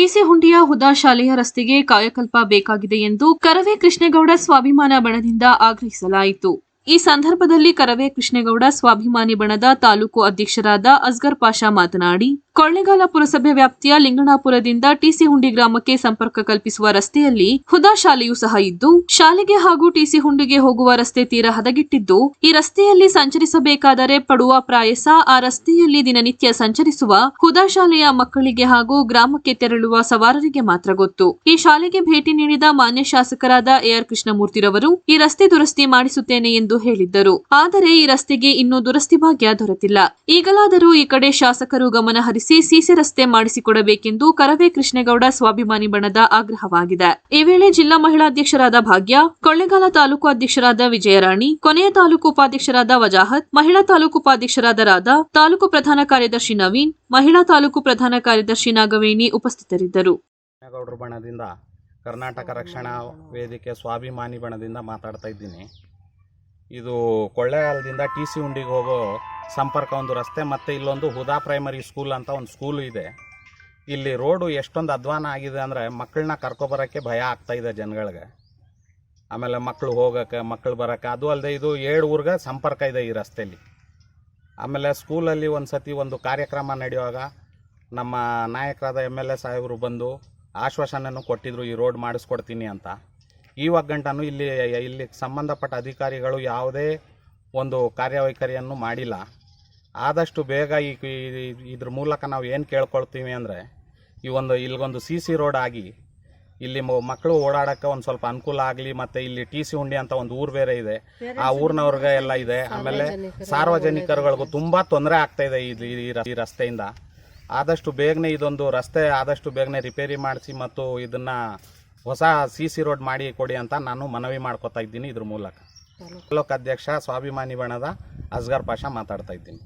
TC ಹುಂಡಿಯ ಹುದಾ ಶಾಲೆಯ ರಸ್ತೆಗೆ ಕಾಯಕಲ್ಪ ಬೇಕಾಗಿದೆ ಎಂದು ಕರವೇ ಕೃಷ್ಣೇಗೌಡ ಸ್ವಾಭಿಮಾನ ಬಣದಿಂದ ಆಗ್ರಹಿಸಲಾಯಿತು. ಈ ಸಂದರ್ಭದಲ್ಲಿ ಕರವೇ ಕೃಷ್ಣೇಗೌಡ ಸ್ವಾಭಿಮಾನಿ ಬಣದ ತಾಲೂಕು ಅಧ್ಯಕ್ಷರಾದ ಅಸ್ಗರ್ ಪಾಷಾ ಮಾತನಾಡಿ ಕೊಳ್ಳೇಗಾಲ ಪುರಸಭೆ ವ್ಯಾಪ್ತಿಯ ಲಿಂಗಣಾಪುರದಿಂದ ಟಿಸಿ ಹುಂಡಿ ಗ್ರಾಮಕ್ಕೆ ಸಂಪರ್ಕ ಕಲ್ಪಿಸುವ ರಸ್ತೆಯಲ್ಲಿ ಹುದಾ ಶಾಲೆಯೂ ಸಹ ಇದ್ದು, ಶಾಲೆಗೆ ಹಾಗೂ ಟಿಸಿ ಹುಂಡಿಗೆ ಹೋಗುವ ರಸ್ತೆ ತೀರ ಹದಗೆಟ್ಟಿದ್ದು, ಈ ರಸ್ತೆಯಲ್ಲಿ ಸಂಚರಿಸಬೇಕಾದರೆ ಪಡುವ ಪ್ರಾಯಸ, ಆ ರಸ್ತೆಯಲ್ಲಿ ದಿನನಿತ್ಯ ಸಂಚರಿಸುವ ಹುದಾ ಶಾಲೆಯ ಮಕ್ಕಳಿಗೆ ಹಾಗೂ ಗ್ರಾಮಕ್ಕೆ ತೆರಳುವ ಸವಾರರಿಗೆ ಮಾತ್ರ ಗೊತ್ತು. ಈ ಶಾಲೆಗೆ ಭೇಟಿ ನೀಡಿದ ಮಾನ್ಯ ಶಾಸಕರಾದ ಎಆರ್ ಕೃಷ್ಣಮೂರ್ತಿರವರು ಈ ರಸ್ತೆ ದುರಸ್ತಿ ಮಾಡಿಸುತ್ತೇನೆ ಎಂದು ಹೇಳಿದ್ದರು. ಆದರೆ ಈ ರಸ್ತೆಗೆ ಇನ್ನೂ ದುರಸ್ತಿ ಭಾಗ್ಯ ದೊರೆತಿಲ್ಲ. ಈಗಲಾದರೂ ಈ ಕಡೆ ಶಾಸಕರು ಗಮನ ಸಿಸಿ ರಸ್ತೆ ಮಾಡಿಸಿಕೊಡಬೇಕೆಂದು ಕರವೇ ಕೃಷ್ಣೇಗೌಡ ಸ್ವಾಭಿಮಾನಿ ಬಣದ ಆಗ್ರಹವಾಗಿದೆ. ಈ ವೇಳೆ ಜಿಲ್ಲಾ ಮಹಿಳಾ ಅಧ್ಯಕ್ಷರಾದ ಭಾಗ್ಯ, ಕೊಳ್ಳೆಗಾಲ ತಾಲೂಕು ಅಧ್ಯಕ್ಷರಾದ ವಿಜಯರಾಣಿ, ಕೊನೆಯ ತಾಲೂಕು ಉಪಾಧ್ಯಕ್ಷರಾದ ವಜಾಹತ್, ಮಹಿಳಾ ತಾಲೂಕು ಉಪಾಧ್ಯಕ್ಷರಾದ ರಾಧಾ, ತಾಲೂಕು ಪ್ರಧಾನ ಕಾರ್ಯದರ್ಶಿ ನವೀನ್, ಮಹಿಳಾ ತಾಲೂಕು ಪ್ರಧಾನ ಕಾರ್ಯದರ್ಶಿ ನಾಗವೇಣಿ ಉಪಸ್ಥಿತರಿದ್ದರು. ಕರ್ನಾಟಕ ರಕ್ಷಣಾ ವೇದಿಕೆ ಸ್ವಾಭಿಮಾನಿ ಬಣದಿಂದ ಮಾತಾಡ್ತಾ ಇದ್ದೀನಿ. ಇದು ಕೊಳ್ಳೆಗಾಲದಿಂದ ಟಿ ಸಿ ಉಂಡಿಗೆ ಹೋಗೋ ಸಂಪರ್ಕ ಒಂದು ರಸ್ತೆ, ಮತ್ತು ಇಲ್ಲೊಂದು ಹುದಾ ಪ್ರೈಮರಿ ಸ್ಕೂಲ್ ಅಂತ ಒಂದು ಸ್ಕೂಲು ಇದೆ. ಇಲ್ಲಿ ರೋಡು ಎಷ್ಟೊಂದು ಅಧ್ವಾನ ಆಗಿದೆ ಅಂದರೆ ಮಕ್ಕಳನ್ನ ಕರ್ಕೊಬರೋಕ್ಕೆ ಭಯ ಆಗ್ತಾಯಿದೆ ಜನಗಳಿಗೆ. ಆಮೇಲೆ ಮಕ್ಕಳು ಹೋಗೋಕ್ಕೆ ಮಕ್ಕಳು ಬರೋಕ್ಕೆ, ಅದು ಅಲ್ಲದೆ ಇದು ಏಳು ಊರಿಗೆ ಸಂಪರ್ಕ ಇದೆ ಈ ರಸ್ತೆಯಲ್ಲಿ ಆಮೇಲೆ ಸ್ಕೂಲಲ್ಲಿ ಒಂದು ಸತಿ ಒಂದು ಕಾರ್ಯಕ್ರಮ ನಡೆಯುವಾಗ ನಮ್ಮ ನಾಯಕರಾದ ಎಂ ಎಲ್ ಎ ಸಾಹೇಬರು ಬಂದು ಆಶ್ವಾಸನೆಯನ್ನು ಕೊಟ್ಟಿದ್ರು, ಈ ರೋಡ್ ಮಾಡಿಸ್ಕೊಡ್ತೀನಿ ಅಂತ. ಈ ಗಂಟನೂ ಇಲ್ಲಿ ಇಲ್ಲಿ ಸಂಬಂಧಪಟ್ಟ ಅಧಿಕಾರಿಗಳು ಯಾವುದೇ ಒಂದು ಕಾರ್ಯವೈಖರಿಯನ್ನು ಮಾಡಿಲ್ಲ. ಆದಷ್ಟು ಬೇಗ ಈ ಇದ್ರ ಮೂಲಕ ನಾವು ಏನು ಕೇಳ್ಕೊಳ್ತೀವಿ ಅಂದರೆ ಈ ಒಂದು ಇಲ್ಲಿಗೊಂದು ಸಿ ಸಿ ರೋಡ್ ಆಗಿ ಇಲ್ಲಿ ಮಕ್ಕಳು ಓಡಾಡೋಕ್ಕೆ ಒಂದು ಸ್ವಲ್ಪ ಅನುಕೂಲ ಆಗಲಿ ಮತ್ತು ಇಲ್ಲಿ ಟಿ ಸಿ ಹುಂಡಿ ಅಂತ ಒಂದು ಊರು ಬೇರೆ ಇದೆ. ಆ ಊರಿನವ್ರಿಗೆ ಎಲ್ಲ ಇದೆ. ಆಮೇಲೆ ಸಾರ್ವಜನಿಕರುಗಳಿಗೂ ತುಂಬ ತೊಂದರೆ ಆಗ್ತಾ ಇದೆ ಈ ರಸ್ತೆಯಿಂದ. ಆದಷ್ಟು ಬೇಗನೆ ಇದೊಂದು ರಸ್ತೆ ಆದಷ್ಟು ಬೇಗನೆ ರಿಪೇರಿ ಮಾಡಿಸಿ ಮತ್ತು ಇದನ್ನು ಹೊಸ ಸಿ ಸಿ ರೋಡ್ ಮಾಡಿ ಕೊಡಿ ಅಂತ ನಾನು ಮನವಿ ಮಾಡ್ಕೊತಾ ಇದ್ದೀನಿ ಇದ್ರ ಮೂಲಕ. ತಾಲೂಕು ಅಧ್ಯಕ್ಷ ಸ್ವಾಭಿಮಾನಿ ಬಣದ ಅಸ್ಗರ್ ಪಾಷಾ ಮಾತಾಡ್ತಾ ಇದ್ದೀನಿ.